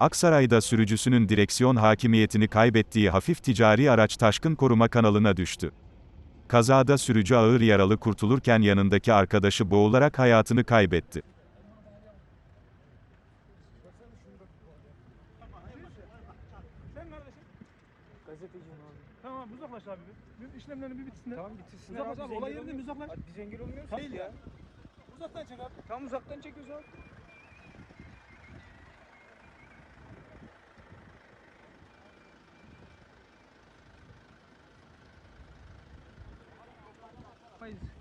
Aksaray'da sürücüsünün direksiyon hakimiyetini kaybettiği hafif ticari araç taşkın koruma kanalına düştü. Kazada sürücü ağır yaralı kurtulurken yanındaki arkadaşı boğularak hayatını kaybetti. Tamam uzaklaş abi. bir. Bir işlemlerini bir bitsinler. Tamam bitirsin. Uzaklaş Abi, Olay yerinde uzaklaş. Abi biz engel olmuyoruz. Değil ya. ya. Uzaktan çek abi. Tam uzaktan çekiyoruz abi. guys